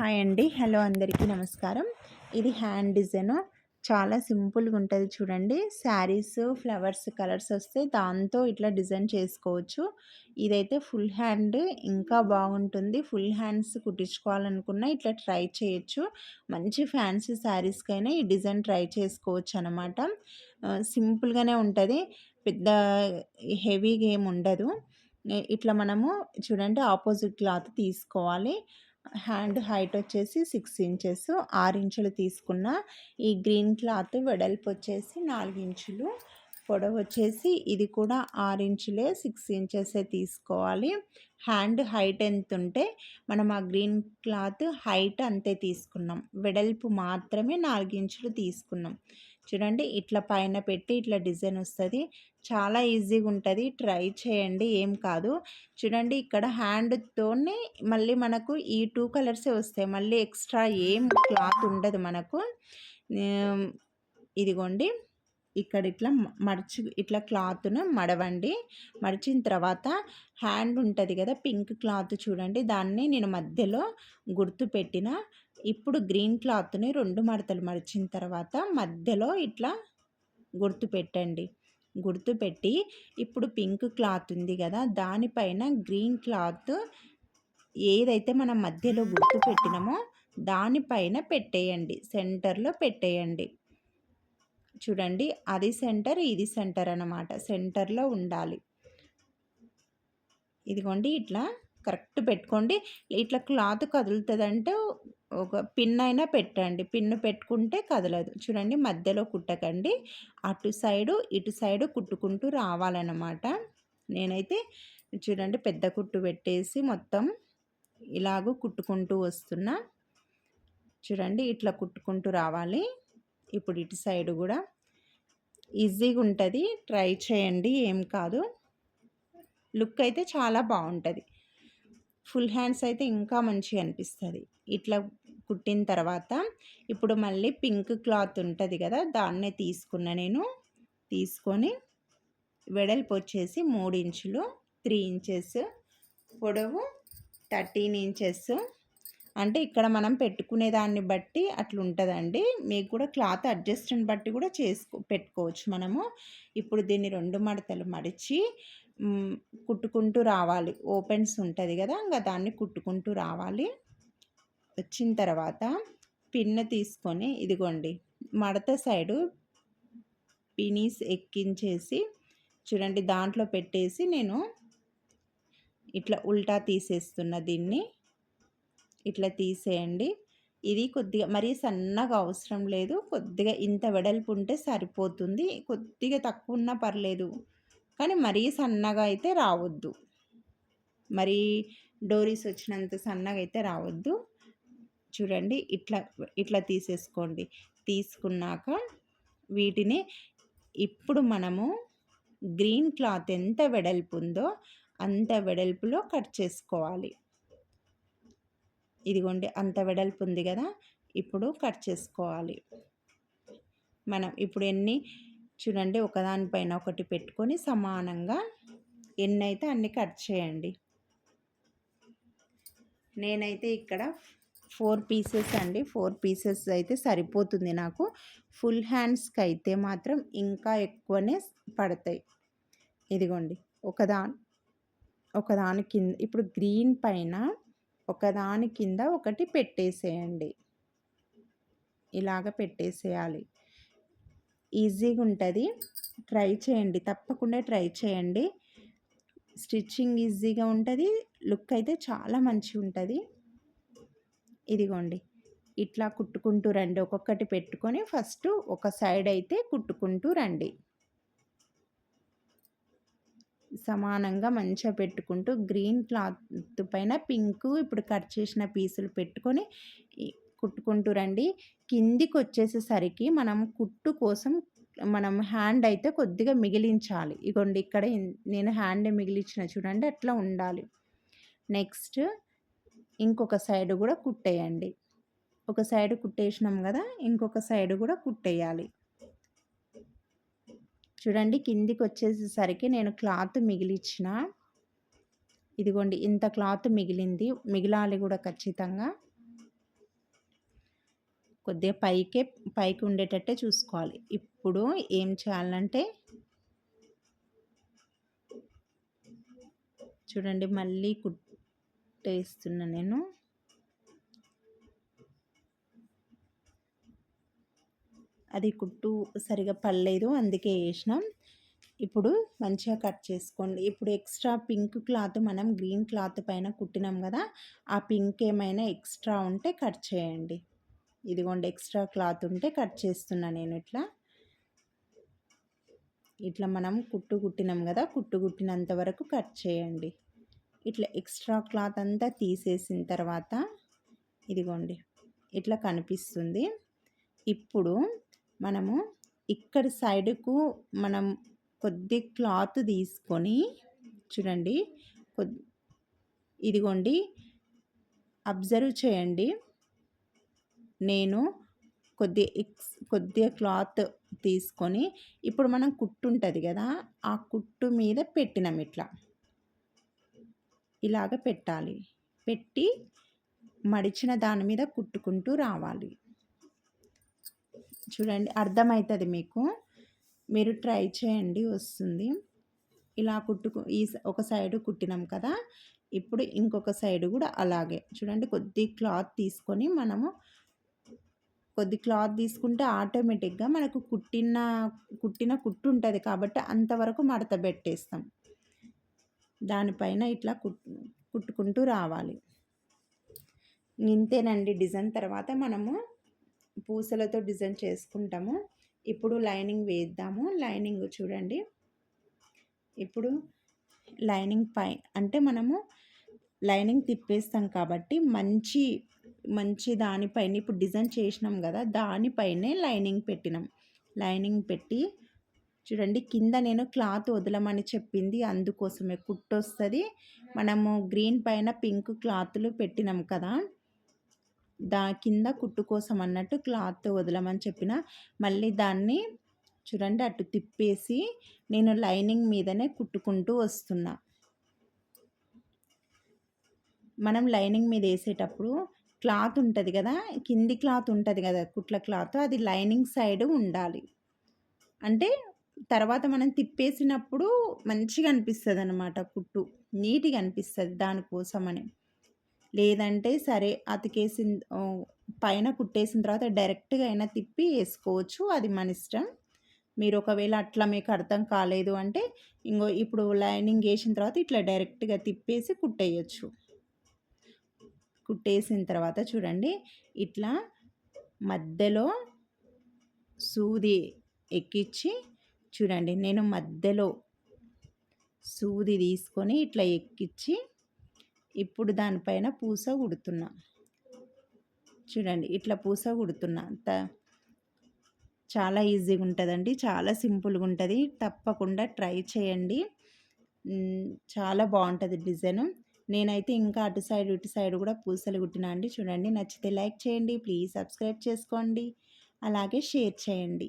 Hi అండి. Hello అందరికీ నమస్కారం. ఇది హ్యాండ్ డిజైన్. చాలా సింపుల్గా ఉంటుంది చూడండి. శారీస్ ఫ్లవర్స్ కలర్స్ వస్తే దాంతో ఇట్లా డిజైన్ చేసుకోవచ్చు. ఇదైతే ఫుల్ హ్యాండ్ ఇంకా బాగుంటుంది. ఫుల్ హ్యాండ్స్ కుట్టించుకోవాలనుకున్నా ఇట్లా ట్రై చేయొచ్చు. మంచి ఫ్యాన్సీ శారీస్కైనా ఈ డిజైన్ ట్రై చేసుకోవచ్చు అనమాట సింపుల్గానే ఉంటుంది. పెద్ద హెవీగా ఏమి ఉండదు. ఇట్లా మనము చూడండి ఆపోజిట్ క్లాత్ తీసుకోవాలి. హ్యాండ్ హైట్ వచ్చేసి సిక్స్ ఇంచెస్. ఆరు ఇంచులు తీసుకున్న ఈ గ్రీన్ క్లాత్ వెడల్పు వచ్చేసి నాలుగు ఇంచులు. పొడవు వచ్చేసి ఇది కూడా ఆరు ఇంచులే సిక్స్ ఇంచెసే తీసుకోవాలి. హ్యాండ్ హైట్ ఎంత ఉంటే మనం ఆ గ్రీన్ క్లాత్ హైట్ అంతే తీసుకున్నాం. వెడల్పు మాత్రమే నాలుగు ఇంచులు తీసుకున్నాం. చూడండి ఇట్లా పైన పెట్టి ఇట్లా డిజైన్ వస్తుంది. చాలా ఈజీగా ఉంటుంది. ట్రై చేయండి. ఏం కాదు. చూడండి ఇక్కడ హ్యాండ్తోనే మళ్ళీ మనకు ఈ టూ కలర్సే వస్తాయి. మళ్ళీ ఎక్స్ట్రా ఏం క్లాత్ ఉండదు మనకు. ఇదిగోండి. ఇక్కడ ఇట్లా మడిచి ఇట్లా క్లాత్ను మడవండి. మడిచిన తర్వాత హ్యాండ్ ఉంటుంది కదా పింక్ క్లాత్ చూడండి. దాన్ని నేను మధ్యలో గుర్తు పెట్టిన. ఇప్పుడు గ్రీన్ క్లాత్ని రెండు మడతలు మడిచిన తర్వాత మధ్యలో ఇట్లా గుర్తు పెట్టండి. గుర్తు పెట్టి ఇప్పుడు పింక్ క్లాత్ ఉంది కదా దానిపైన గ్రీన్ క్లాత్ ఏదైతే మనం మధ్యలో గుర్తు పెట్టినామో దానిపైన పెట్టేయండి. సెంటర్లో పెట్టేయండి. చూడండి అది సెంటర్ ఇది సెంటర్ అనమాట సెంటర్లో ఉండాలి. ఇదిగోండి ఇట్లా కరెక్ట్ పెట్టుకోండి. ఇట్లా క్లాత్ కదులుతుందంటే ఒక పిన్ అయినా పెట్టండి. పిన్ను పెట్టుకుంటే కదలదు. చూడండి మధ్యలో కుట్టకండి. అటు సైడు ఇటు సైడు కుట్టుకుంటూ రావాలన్నమాట. నేనైతే చూడండి పెద్ద కుట్టు పెట్టేసి మొత్తం ఇలాగూ కుట్టుకుంటూ వస్తున్నా. చూడండి ఇట్లా కుట్టుకుంటూ రావాలి. ఇప్పుడు ఇటు సైడ్ కూడా ఈజీగా ఉంటుంది. ట్రై చేయండి. ఏం కాదు. లుక్ అయితే చాలా బాగుంటుంది. ఫుల్ హ్యాండ్స్ అయితే ఇంకా మంచిగా అనిపిస్తుంది. ఇట్లా కుట్టిన తర్వాత ఇప్పుడు మళ్ళీ పింక్ క్లాత్ ఉంటుంది కదా దాన్నే తీసుకున్న నేను. తీసుకొని వెడల్పు వచ్చేసి మూడు ఇంచులు త్రీ ఇంచెస్ పొడవు థర్టీన్ ఇంచెస్ అంటే ఇక్కడ మనం పెట్టుకునే దాన్ని బట్టి అట్లా ఉంటుందండి మీకు కూడా క్లాత్ అడ్జస్ట్ని బట్టి కూడా చేసుకో పెట్టుకోవచ్చు మనము. ఇప్పుడు దీన్ని రెండు మడతలు మడిచి కుట్టుకుంటూ రావాలి. ఓపెన్స్ ఉంటుంది కదా ఇంకా దాన్ని కుట్టుకుంటూ రావాలి. వచ్చిన తర్వాత పిన్ తీసుకొని ఇదిగోండి మడత సైడు పినీస్ ఎక్కించేసి చూడండి దాంట్లో పెట్టేసి నేను ఇట్లా ఉల్టా తీసేస్తున్న దీన్ని. ఇట్లా తీసేయండి. ఇది కొద్దిగా మరీ సన్నగా అవసరం లేదు. కొద్దిగా ఇంత వెడల్పు ఉంటే సరిపోతుంది. కొద్దిగా తక్కువ ఉన్నా పర్లేదు. కానీ మరీ సన్నగా అయితే రావద్దు. మరీ డోరీస్ వచ్చినంత సన్నగా అయితే రావద్దు. చూడండి ఇట్లా ఇట్లా తీసేసుకోండి. తీసుకున్నాక వీటిని ఇప్పుడు మనము గ్రీన్ క్లాత్ ఎంత వెడల్పు ఉందో అంత వెడల్పులో కట్ చేసుకోవాలి. ఇదిగోండి అంత వెడల్పు ఉంది కదా ఇప్పుడు కట్ చేసుకోవాలి. మనం ఇప్పుడు ఎన్ని చూడండి ఒకదానిపైన ఒకటి పెట్టుకొని సమానంగా ఎన్ని అయితే అన్ని కట్ చేయండి. నేనైతే ఇక్కడ ఫోర్ పీసెస్ అండి ఫోర్ పీసెస్ అయితే సరిపోతుంది నాకు. ఫుల్ హ్యాండ్స్కి అయితే మాత్రం ఇంకా ఎక్కువనే పడతాయి. ఇదిగోండి ఒకదా ఒకదాని కింద ఇప్పుడు గ్రీన్ పైన ఒకదాని కింద ఒకటి పెట్టేసేయండి. ఇలాగ పెట్టేసేయాలి. ఈజీగా ఉంటుంది. ట్రై చేయండి. తప్పకుండా ట్రై చేయండి. స్టిచ్చింగ్ ఈజీగా ఉంటుంది. లుక్ అయితే చాలా మంచిగా ఉంటుంది. ఇదిగోండి. ఇట్లా కుట్టుకుంటూ రండి. ఒక్కొక్కటి పెట్టుకొని ఫస్ట్ ఒక సైడ్ అయితే కుట్టుకుంటూ రండి. సమానంగా మంచిగా పెట్టుకుంటూ గ్రీన్ క్లాత్ పైన పింక్ ఇప్పుడు కట్ చేసిన పీసులు పెట్టుకొని కుట్టుకుంటూ రండి. కిందికి వచ్చేసేసరికి మనం కుట్టు కోసం మనం హ్యాండ్ అయితే కొద్దిగా మిగిలించాలి. ఇగోండి ఇక్కడ నేను హ్యాండ్ మిగిలించిన చూడండి అట్లా ఉండాలి. నెక్స్ట్ ఇంకొక సైడ్ కూడా కుట్టేయండి. ఒక సైడ్ కుట్టేసినాం కదా ఇంకొక సైడ్ కూడా కుట్టేయాలి. చూడండి కిందికి వచ్చేసేసరికి నేను క్లాత్ మిగిలిచ్చిన. ఇదిగోండి ఇంత క్లాత్ మిగిలింది. మిగిలాలి కూడా ఖచ్చితంగా. కొద్దిగా పైకే పైకి ఉండేటట్టే చూసుకోవాలి. ఇప్పుడు ఏం చేయాలంటే చూడండి మళ్ళీ కుట్టేస్తున్నా నేను. అది కుట్టు సరిగా పడలేదు అందుకే వేసినాం. ఇప్పుడు మంచిగా కట్ చేసుకోండి. ఇప్పుడు ఎక్స్ట్రా పింక్ క్లాత్ మనం గ్రీన్ క్లాత్ పైన కుట్టినాం కదా ఆ పింక్ ఏమైనా ఎక్స్ట్రా ఉంటే కట్ చేయండి. ఇదిగోండి ఎక్స్ట్రా క్లాత్ ఉంటే కట్ చేస్తున్నా నేను ఇట్లా. ఇట్లా మనం కుట్టు కుట్టినాం కదా కుట్టు కుట్టినంత వరకు కట్ చేయండి. ఇట్లా ఎక్స్ట్రా క్లాత్ అంతా తీసేసిన తర్వాత ఇదిగోండి ఇట్లా కనిపిస్తుంది. ఇప్పుడు మనము ఇక్కడ సైడుకు మనం కొద్ది క్లాత్ తీసుకొని చూడండి కొద్ది ఇదిగోండి అబ్జర్వ్ చేయండి. నేను కొద్ది ఎక్స్ కొద్దిగా క్లాత్ తీసుకొని ఇప్పుడు మనం కుట్టు ఉంటుంది కదా ఆ కుట్టు మీద పెట్టినాం ఇట్లా. ఇలాగ పెట్టాలి. పెట్టి మడిచిన దాని మీద కుట్టుకుంటూ రావాలి. చూడండి అర్థమవుతుంది మీకు. మీరు ట్రై చేయండి వస్తుంది. ఇలా కుట్టుకు ఈ ఒక సైడు కుట్టినాం కదా ఇప్పుడు ఇంకొక సైడు కూడా అలాగే. చూడండి కొద్ది క్లాత్ తీసుకొని మనము కొద్ది క్లాత్ తీసుకుంటే ఆటోమేటిక్గా మనకు కుట్టిన కుట్టిన కుట్టు ఉంటుంది కాబట్టి అంతవరకు మడత పెట్టేస్తాం. దానిపైన ఇట్లా కుట్టుకుంటూ రావాలి. ఇంతేనండి డిజైన్. తర్వాత మనము పూసలతో డిజైన్ చేసుకుంటాము. ఇప్పుడు లైనింగ్ వేద్దాము. లైనింగ్ చూడండి. ఇప్పుడు లైనింగ్ పై అంటే మనము లైనింగ్ తిప్పేస్తాం కాబట్టి మంచి మంచి దానిపైన ఇప్పుడు డిజైన్ చేసినాం కదా దానిపైనే లైనింగ్ పెట్టినాం. లైనింగ్ పెట్టి చూడండి కింద నేను క్లాత్ వదలమని చెప్పింది అందుకోసమే కుట్టొస్తుంది. మనము గ్రీన్ పైన పింక్ క్లాత్లు పెట్టినాం కదా. దా కింద కుట్టు కోసం అన్నట్టు క్లాత్ వదలమని చెప్పిన మళ్ళీ దాన్ని చూడండి అటు తిప్పేసి నేను లైనింగ్ మీదనే కుట్టుకుంటూ వస్తున్నా. మనం లైనింగ్ మీద వేసేటప్పుడు క్లాత్ ఉంటుంది కదా కింది క్లాత్ ఉంటుంది కదా కుట్ల క్లాత్ అది లైనింగ్ సైడ్ ఉండాలి. అంటే తర్వాత మనం తిప్పేసినప్పుడు మంచిగా అనిపిస్తుంది అనమాట కుట్టు నీట్గా అనిపిస్తుంది దానికోసమని. లేదంటే సరే అతికేసిన పైన కుట్టేసిన తర్వాత డైరెక్ట్గా అయినా తిప్పి వేసుకోవచ్చు అది మన ఇష్టం. మీరు ఒకవేళ అట్లా మీకు అర్థం కాలేదు అంటే ఇంకో ఇప్పుడు లైనింగ్ వేసిన తర్వాత ఇట్లా డైరెక్ట్గా తిప్పేసి కుట్టేయచ్చు. కుట్టేసిన తర్వాత చూడండి ఇట్లా మధ్యలో సూది ఎక్కించి చూడండి నేను మధ్యలో సూది తీసుకొని ఇట్లా ఎక్కించి ఇప్పుడు దానిపైన పూస కుడుతున్నా. చూడండి ఇట్లా పూస కుడుతున్నా. చాలా ఈజీగా ఉంటుందండి చాలా సింపుల్గా ఉంటుంది తప్పకుండా ట్రై చేయండి. చాలా బాగుంటుంది డిజైన్. నేనైతే ఇంకా అటు సైడ్ ఇటు సైడ్ కూడా పూసలు కుట్టినా అండి. చూడండి నచ్చితే లైక్ చేయండి ప్లీజ్ సబ్స్క్రైబ్ చేసుకోండి. అలాగే షేర్ చేయండి.